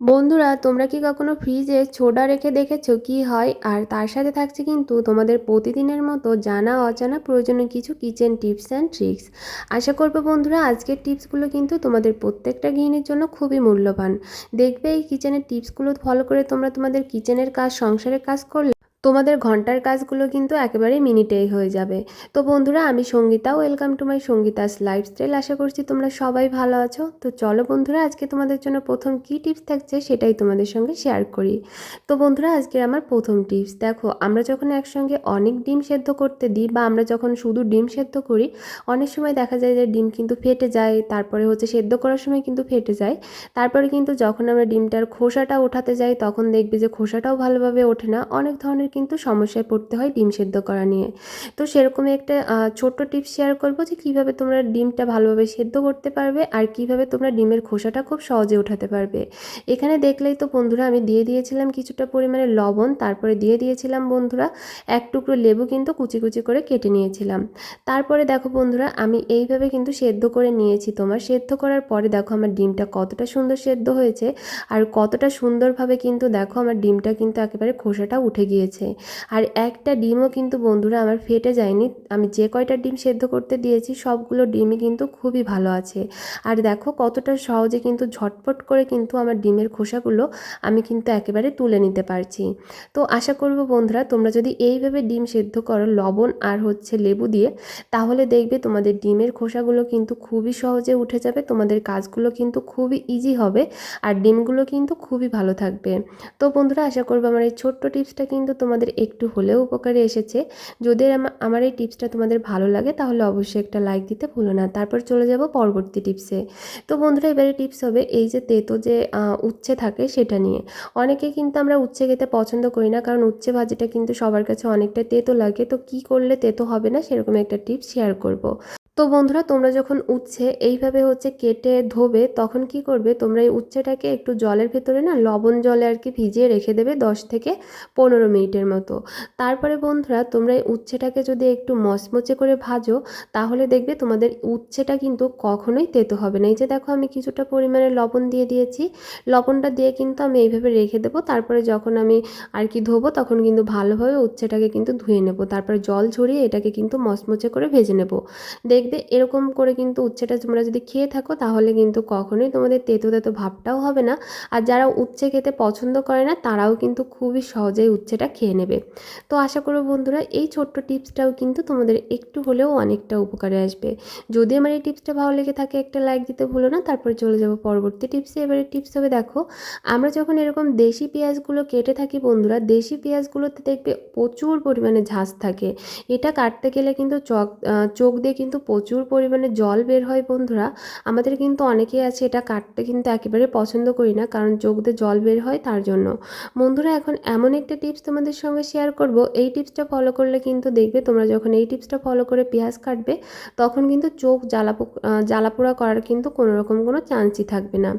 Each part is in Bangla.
বন্ধুরা, তোমরা কি কখনো ফ্রিজে ছোডা রেখে দেখেছ কি হয়? আর তার সাথে থাকছে কিন্তু তোমাদের প্রতিদিনের মতো জানা, অজানা প্রয়োজনীয় কিছু কিচেন টিপস অ্যান্ড ট্রিক্স আশা করব বন্ধুরা, আজকের টিপসগুলো কিন্তু তোমাদের প্রত্যেকটা গৃহিণীর জন্য খুবই মূল্যবান। দেখবে এই কিচেনের টিপসগুলো ফলো করে তোমরা তোমাদের কিচেনের কাজ, সংসারের কাজ করলে তোমাদের ঘণ্টার কাজগুলো কিন্তু একেবারে মিনিটেই হয়ে যাবে। তো বন্ধুরা, আমি Sangeeta welcome to my Sangeeta's lifestyle আশা করছি তোমরা সবাই ভালো আছো। তো চলো বন্ধুরা, আজকে তোমাদের জন্য প্রথম কী টিপস থাকছে সেটাই তোমাদের সঙ্গে শেয়ার করি। তো বন্ধুরা, আজকে আমার প্রথম টিপস দেখো, আমরা যখন একসঙ্গে অনেক ডিম সেদ্ধ করতে দিই বা আমরা যখন শুধু ডিম সেদ্ধ করি, অনেক সময় দেখা যায় যে ডিম কিন্তু ফেটে যায়, তারপরে হচ্ছে সেদ্ধ করার সময় কিন্তু ফেটে যায়। তারপরে কিন্তু যখন আমরা ডিমটার খোসাটা ওঠাতে যাই, তখন দেখবে যে খোসাটাও ভালোভাবে ওঠে না। অনেক ধরনের কিন্তু সমস্যায় পড়তে হয় ডিম সেদ্ধ করা নিয়ে। তো সেরকমই একটা ছোট্ট টিপস শেয়ার করব যে কীভাবে তোমরা ডিমটা ভালোভাবে সেদ্ধ করতে পারবে আর কীভাবে তোমরা ডিমের খোসাটা খুব সহজে উঠাতে পারবে। এখানে দেখলেই তো বন্ধুরা আমি দিয়ে দিয়েছিলাম কিছুটা পরিমাণে লবণ, তারপরে দিয়ে দিয়েছিলাম বন্ধুরা এক টুকরো লেবু কিন্তু কুচি কুচি করে কেটে নিয়েছিলাম। তারপরে দেখো বন্ধুরা আমি এইভাবে কিন্তু সেদ্ধ করে নিয়েছি তোমার। সেদ্ধ করার পরে দেখো আমার ডিমটা কতটা সুন্দর সেদ্ধ হয়েছে আর কতটা সুন্দরভাবে কিন্তু দেখো আমার ডিমটা কিন্তু একেবারে খোসাটা উঠে গিয়েছে। আর একটা ডিমও কিন্তু বন্ধুরা আমার ফেটে যায়নি। আমি যে কয়টা ডিম সেদ্ধ করতে দিয়েছি, সবগুলো ডিমই কিন্তু খুবই ভালো আছে। আর দেখো কতটা সহজে কিন্তু ঝটপট করে কিন্তু আমার ডিমের খোসাগুলো আমি কিন্তু একেবারে তুলে নিতে পারছি। তো আশা করব বন্ধুরা, তোমরা যদি এইভাবে ডিম সেদ্ধ করো লবণ আর হচ্ছে লেবু দিয়ে, তাহলে দেখবে তোমাদের ডিমের খোসাগুলো কিন্তু খুবই সহজে উঠে যাবে, তোমাদের কাজগুলো কিন্তু খুবই ইজি হবে, আর ডিমগুলো কিন্তু খুবই ভালো থাকবে। তো বন্ধুরা, আশা করব আমার এই ছোট্ট টিপসটা কিন্তু তোমাদের একটু হলেও উপকারে এসেছে। যদি আমার এই টিপসটা তোমাদের ভালো লাগে, তাহলে অবশ্যই একটা লাইক দিতে ভুলো না। তারপর চলে যাব পরবর্তী টিপসে। তো বন্ধুরা, এবারে টিপস হবে এই যে তেতো যে উচ্ছে থাকে সেটা নিয়ে। অনেকে কিন্তু আমরা উচ্ছে খেতে পছন্দ করি না, কারণ উচ্ছে ভাজিটা কিন্তু সবার কাছে অনেকটা তেতো লাগে। তো কি করলে তেতো হবে না সেরকম একটা টিপস শেয়ার করব। তো বন্ধুরা, তোমরা যখন উচ্ছে এইভাবে হচ্ছে কেটে ধোবে, তখন কি করবে? তোমরা এই উচ্ছেটাকে একটু জলের ভেতরে না লবণ জলে আর কি ভিজিয়ে রেখে দেবে দশ থেকে পনেরো মিনিটের মতো। তারপরে বন্ধুরা, তোমরা এই উচ্ছেটাকে যদি একটু মচমচে করে ভাজো, তাহলে দেখবে তোমাদের উচ্ছেটা কিন্তু কখনোই তেতো হবে না। এই যে দেখো, আমি কিছুটা পরিমাণে লবণ দিয়ে দিয়েছি। লবণটা দিয়ে কিন্তু আমি এইভাবে রেখে দেবো। তারপরে যখন আমি আর কি ধোবো, তখন কিন্তু ভালোভাবে উচ্ছেটাকে কিন্তু ধুয়ে নেব। তারপরে জল ঝরিয়ে এটাকে কিন্তু মচমচে করে ভেজে নেব। দেখ দেখবে। এরকম করে কিন্তু উচ্ছেটা তোমরা যদি খেয়ে থাকো, তাহলে কিন্তু কখনোই তোমাদের তেতো তেতো ভাবটাও হবে না। আর যারা উচ্ছে খেতে পছন্দ করে না, তারাও কিন্তু খুবই সহজেই উচ্ছেটা খেয়ে নেবে। তো আশা করো বন্ধুরা, এই ছোট্ট টিপসটাও কিন্তু তোমাদের একটু হলেও অনেকটা উপকারে আসবে। যদি আমার এই টিপসটা ভালো লেগে থাকে, একটা লাইক দিতে ভুলো না, তারপরে চলে যাব পরবর্তী টিপসে। এবারে টিপস হবে, দেখো, আমরা যখন এরকম দেশি পেঁয়াজগুলো কেটে থাকি বন্ধুরা, দেশি পেঁয়াজগুলোতে দেখবে প্রচুর পরিমাণে ঝাঁজ থাকে। এটা কাটতে গেলে কিন্তু চোখ চোখ দিয়ে কিন্তু প্রচুর পরিমাণে জল বের হয় বন্ধুরা। আমাদের কিন্তু অনেকেই আছে, এটা কাটতে কিন্তু একেবারে পছন্দ করি না, কারণ চোখ দিয়ে জল বের হয় তার জন্য। বন্ধুরা, এখন এমন একটা টিপস তোমাদের সঙ্গে শেয়ার করব। এই টিপসটা ফলো করলে কিন্তু দেখবে তোমরা যখন এই টিপসটা ফলো করে পেঁয়াজ কাটবে, তখন কিন্তু চোখ জ্বালাপো জ্বালাপোড়া করার কিন্তু কোনো রকম কোনো চান্সই থাকবে না।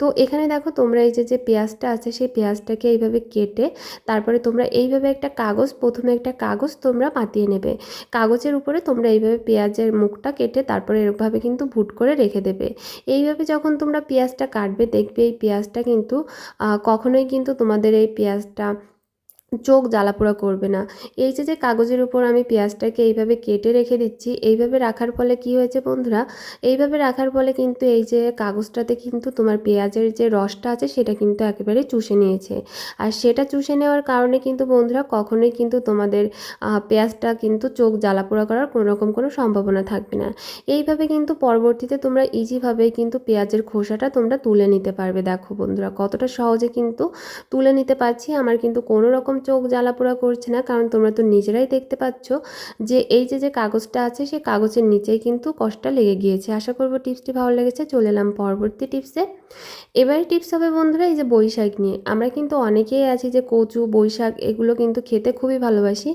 তো এখানে দেখো তোমরা এই যে যে পেঁয়াজটা আছে, সেই পেঁয়াজটাকে এইভাবে কেটে তারপরে তোমরা এইভাবে একটা কাগজ, প্রথমে একটা কাগজ তোমরা পাতিয়ে নেবে। কাগজের উপরে তোমরা এইভাবে পেঁয়াজের মুখ মুখটা কেটে তারপরে এরকমভাবে কিন্তু ভুট করে রেখে দেবে। এইভাবে যখন তোমরা পেঁয়াজটা কাটবে, দেখবে এই পেঁয়াজটা কিন্তু কখনোই কিন্তু তোমাদের এই পেঁয়াজটা চোখ জ্বালাপোড়া করবে না। এই যে যে কাগজের উপর আমি পেঁয়াজটাকে এইভাবে কেটে রেখে দিচ্ছি, এইভাবে রাখার ফলে কি হয়েছে বন্ধুরা? এইভাবে রাখার ফলে কিন্তু এই যে কাগজটাতে কিন্তু তোমার পেঁয়াজের যে রসটা আছে, সেটা কিন্তু একেবারে চুষে নিয়েছে। আর সেটা চুষে নেওয়ার কারণে কিন্তু বন্ধুরা কখনোই কিন্তু তোমাদের পেঁয়াজটা কিন্তু চোখ জ্বালাপোড়া করার কোনো রকম কোনো সম্ভাবনা থাকবে না। এইভাবে কিন্তু পরবর্তীতে তোমরা ইজিভাবে কিন্তু পেঁয়াজের খোসাটা তোমরা তুলে নিতে পারবে। দেখো বন্ধুরা, কতটা সহজে কিন্তু তুলে নিতে পারছি। আমার কিন্তু কোনো রকম চোখ জ্বালাপোড়া করছে না, কারণ তোমরা তো নিজেরাই দেখতে পাচ্ছ যে এই যে যে কাগজটা আছে, সেই কাগজের নিচেই কিন্তু কষ্টটা লেগে গিয়েছে। আশা করব টিপসটি ভালো লেগেছে। চলে এলাম পরবর্তী টিপসে। এবারে টিপস হবে বন্ধুরা, এই যে বৈশাখ নিয়ে। আমরা কিন্তু অনেকেই আছি যে কচু, বৈশাখ এগুলো কিন্তু খেতে খুবই ভালোবাসি।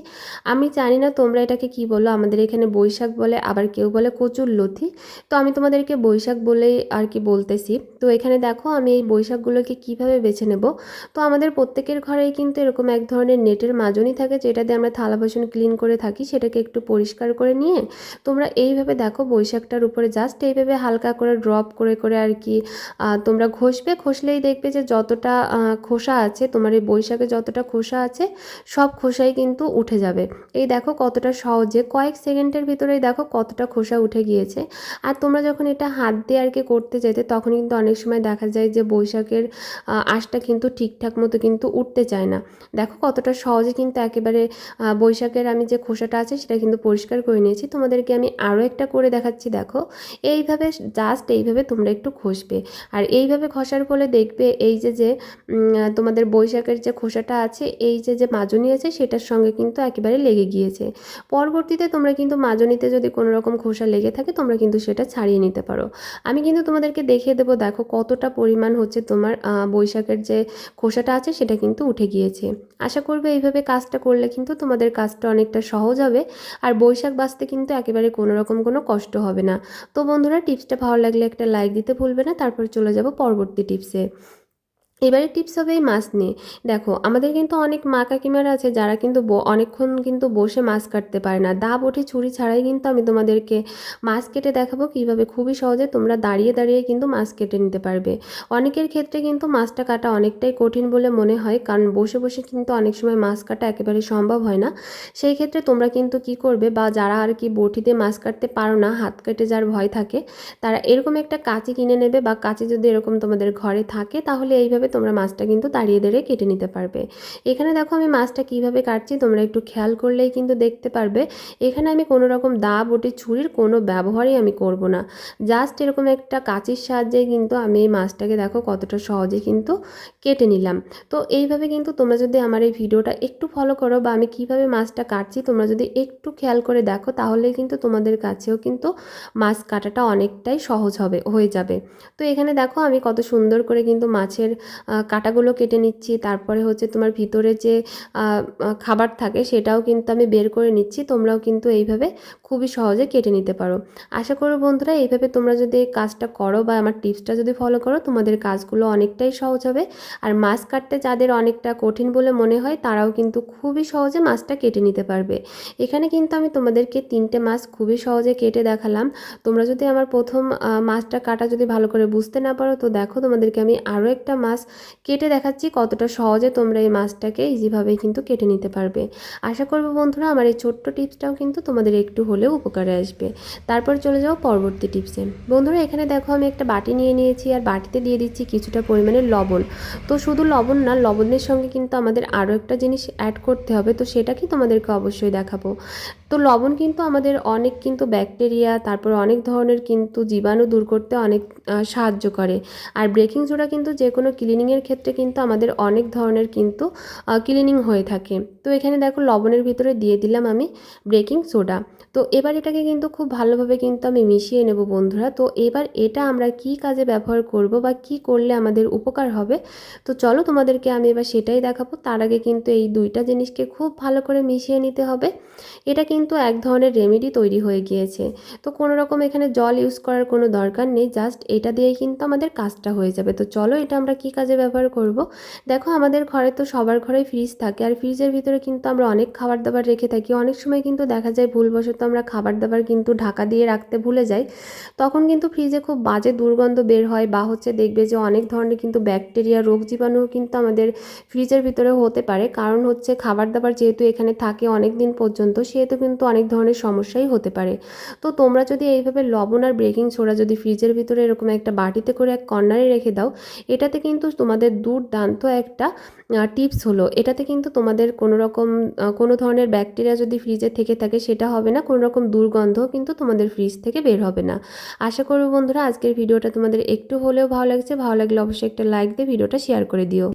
আমি জানি না তোমরা এটাকে কি বলো, আমাদের এখানে বৈশাখ বলে, আবার কেউ বলে কচুর লথি তো আমি তোমাদেরকে বৈশাখ বলেই আর কি বলতেছি। তো এখানে দেখো, আমি এই বৈশাখগুলোকে কীভাবে বেছে নেব? তো আমাদের প্রত্যেকের ঘরেই কিন্তু এরকম এক ধরনের নেটের মাজনি থাকে যেটা দিয়ে আমরা থালা বাসন ক্লিন করে থাকি, সেটাকে একটু পরিষ্কার করে নিয়ে তোমরা এইভাবে দেখো বৈশাখটার উপরে জাস্ট এইভাবে হালকা করে ড্রপ করে করে আর কি তোমরা ঘষবে, ঘষলেই দেখবে যে যতটা খোসা আছে, তোমার এই বৈশাখে যতটা খোসা আছে, সব খোসাই কিন্তু উঠে যাবে। এই দেখো কতটা সহজে, কয়েক সেকেন্ডের ভিতরেই দেখো কতটা খোসা উঠে গিয়েছে। আর তোমরা যখন এটা হাত দিয়ে আর কি করতে যেতে তখন কিন্তু অনেক সময় দেখা যায় যে বৈশাখের আঁশটা কিন্তু ঠিকঠাক মতো কিন্তু উঠতে চায় না। দেখো কতটা সহজে কিন্তু একেবারে বৈশাখের আমি যে খোসাটা আছে সেটা কিন্তু পরিষ্কার করে নিয়েছি। তোমাদেরকে আমি আরও একটা করে দেখাচ্ছি, দেখো। এইভাবে জাস্ট এইভাবে তোমরা একটু ঘষবে। আর এইভাবে ঘষার ফলে দেখবে এই যে যে তোমাদের বৈশাখের যে খোসাটা আছে, এই যে যে মাজনি আছে সেটার সঙ্গে কিন্তু একেবারে লেগে গিয়েছে। পরবর্তীতে তোমরা কিন্তু মাজনিতে যদি কোনো রকম খোসা লেগে থাকে, তোমরা কিন্তু সেটা ছাড়িয়ে নিতে পারো। আমি কিন্তু তোমাদেরকে দেখিয়ে দেবো, দেখো কতটা পরিমাণ হচ্ছে তোমার বৈশাখের যে খোসাটা আছে সেটা কিন্তু উঠে গিয়েছে। আশা করবে এইভাবে কাজটা করলে কিন্তু তোমাদের কাজটা অনেকটা সহজ হবে। আর বৈশাখ বাঁচতে কিন্তু একেবারে কোনো রকম কোনো কষ্ট হবে না। তো বন্ধুরা, টিপসটা ভালো লাগলে একটা লাইক দিতে ভুলবে না। তারপর চলে যাব পরবর্তী টিপসে। এবারে টিপস হবে এই মাছ নিয়ে। দেখো, আমাদের কিন্তু অনেক মা কাকিমারা আছে যারা কিন্তু অনেকক্ষণ কিন্তু বসে মাছ কাটতে পারে না। দা বটি ছুরি ছাড়াই কিন্তু আমি তোমাদেরকে মাছ কেটে দেখাবো কীভাবে খুবই সহজে তোমরা দাঁড়িয়ে দাঁড়িয়ে কিন্তু মাছ কেটে নিতে পারবে। অনেকের ক্ষেত্রে কিন্তু মাছটা কাটা অনেকটাই কঠিন বলে মনে হয়, কারণ বসে বসে কিন্তু অনেক সময় মাছ কাটা একেবারে সম্ভব হয় না। সেই ক্ষেত্রে তোমরা কিন্তু কি করবে বা যারা আর কি বটিতে মাছ কাটতে পারো না, হাত কেটে যার ভয় থাকে, তারা এরকম একটা কাঁচি কিনে নেবে বা কাঁচি যদি এরকম তোমাদের ঘরে থাকে, তাহলে এইভাবে এইভাবে তোমরা মাছটা কিন্তু তাড়িয়ে দাঁড়িয়ে কেটে নিতে পারবে। এখানে দেখো আমি মাছটা কীভাবে কাটছি, তোমরা একটু খেয়াল করলেই কিন্তু দেখতে পারবে। এখানে আমি কোনো রকম দা বটি ছুরির কোনো ব্যবহারই আমি করব না। জাস্ট এরকম একটা কাঁচির সাহায্যে কিন্তু আমি এই মাছটাকে দেখো কতটা সহজে কিন্তু কেটে নিলাম। তো এইভাবে কিন্তু তোমরা যদি আমার এই ভিডিওটা একটু ফলো করো বা আমি কীভাবে মাছটা কাটছি, তোমরা যদি একটু খেয়াল করে দেখো, তাহলে কিন্তু তোমাদের কাছেও কিন্তু মাছ কাটাটা অনেকটাই সহজ হবে, হয়ে যাবে। তো এখানে দেখো আমি কত সুন্দর করে কিন্তু মাছের কাটাগুলো কেটে নিচ্ছি। তারপরে হচ্ছে তোমার ভিতরে যে খাবার থাকে সেটাও কিন্তু আমি বের করে নিচ্ছি। তোমরাও কিন্তু এইভাবে খুবই সহজে কেটে নিতে পারো। আশা করো বন্ধুরা, এইভাবে তোমরা যদি কাজটা করো বা আমার টিপসটা যদি ফলো করো, তোমাদের কাজগুলো অনেকটাই সহজ হবে। আর মাছ কাটতে যাদের অনেকটা কঠিন বলে মনে হয়, তারাও কিন্তু খুবই সহজে মাছটা কেটে নিতে পারবে। এখানে কিন্তু আমি তোমাদেরকে তিনটে মাছ খুবই সহজে কেটে দেখালাম। তোমরা যদি আমার প্রথম মাছটা কাটা যদি ভালো করে বুঝতে না পারো, তো দেখো তোমাদেরকে আমি আরও একটা মাছ কেটে দেখাচ্ছি কতটা সহজে তোমরা এই মাছটাকে ইজিভাবে কিন্তু কেটে নিতে পারবে। আশা করব বন্ধুরা, আমার এই ছোট্ট টিপসটাও কিন্তু তোমাদের একটু হলেও উপকারে আসবে। তারপর চলে যাও পরবর্তী টিপসে। বন্ধুরা, এখানে দেখো আমি একটা বাটি নিয়ে নিয়েছি, আর বাটিতে দিয়ে দিচ্ছি কিছুটা পরিমাণে লবণ। তো শুধু লবণ না, লবণের সঙ্গে কিন্তু আমাদের আরও একটা জিনিস অ্যাড করতে হবে, তো সেটা কি তোমাদেরকে অবশ্যই দেখাবো। তো লবণ কিন্তু আমাদের অনেক কিন্তু ব্যাকটেরিয়া, তারপর অনেক ধরনের কিন্তু জীবাণু দূর করতে অনেক সাহায্য করে। আর ব্রেকিং সোডা কিন্তু যে কোনো ক্লিনিংয়ের ক্ষেত্রে কিন্তু আমাদের অনেক ধরনের কিন্তু ক্লিনিং হয়ে থাকে। তো এখানে দেখো লবণের ভিতরে দিয়ে দিলাম আমি ব্রেকিং সোডা। তো এবার এটাকে কিন্তু খুব ভালোভাবে কিন্তু আমি মিশিয়ে নেব বন্ধুরা। তো এবার এটা আমরা কি কাজে ব্যবহার করব বা কি করলে আমাদের উপকার হবে? তো চলো তোমাদেরকে আমি এবার সেটাই দেখাবো। তার আগে কিন্তু এই দুইটা জিনিসকে খুব ভালো করে মিশিয়ে নিতে হবে। এটা কিন্তু এক ধরনের রেমেডি তৈরি হয়ে গিয়েছে। তো কোনো রকম এখানে জল ইউজ করার কোনো দরকার নেই জাস্ট এটা দিয়েই কিন্তু আমাদের কাজটা হয়ে যাবে। তো চলো এটা আমরা কি কাজে ব্যবহার করব? দেখো আমাদের ঘরে তো সবার ঘরেই ফ্রিজ থাকে, আর ফ্রিজের ভিতরে কিন্তু আমরা অনেক খাবার দাবার রেখে থাকি। অনেক সময় কিন্তু দেখা যায় ভুলবশত আমরা খাবার দাবার কিন্তু ঢাকা দিয়ে রাখতে ভুলে যাই। তখন কিন্তু ফ্রিজে খুব বাজে দুর্গন্ধ বের হয়, বা হচ্ছে দেখবে যে অনেক ধরনের কিন্তু ব্যাকটেরিয়া রোগ জীবাণু কিন্তু আমাদের ফ্রিজের ভিতরে হতে পারে। কারণ হচ্ছে খাবার দাবার যেহেতু এখানে থাকে অনেক দিন পর্যন্ত, সেহেতু কিন্তু অনেক ধরনের সমস্যাই হতে পারে। তো তোমরা যদি এইভাবে লবণ আর বেকিং সোডা যদি ফ্রিজের ভিতরে এরকম একটা বাটিতে করে এক কর্নারে রেখে দাও, এটাতে কিন্তু তোমাদের দুর্দান্ত একটা টিপস হলো। এটাতে কিন্তু তোমাদের কোনো রকম কোনো ধরনের ব্যাকটেরিয়া যদি ফ্রিজে থেকে থাকে সেটা হবে না, কোনো রকম দুর্গন্ধ কিন্তু তোমাদের ফ্রিজ থেকে বের হবে না। আশা করব বন্ধুরা, আজকের ভিডিওটা তোমাদের একটু হলেও ভালো লাগছে। ভালো লাগলে অবশ্যই একটা লাইক দিয়ে ভিডিওটা শেয়ার করে দিও।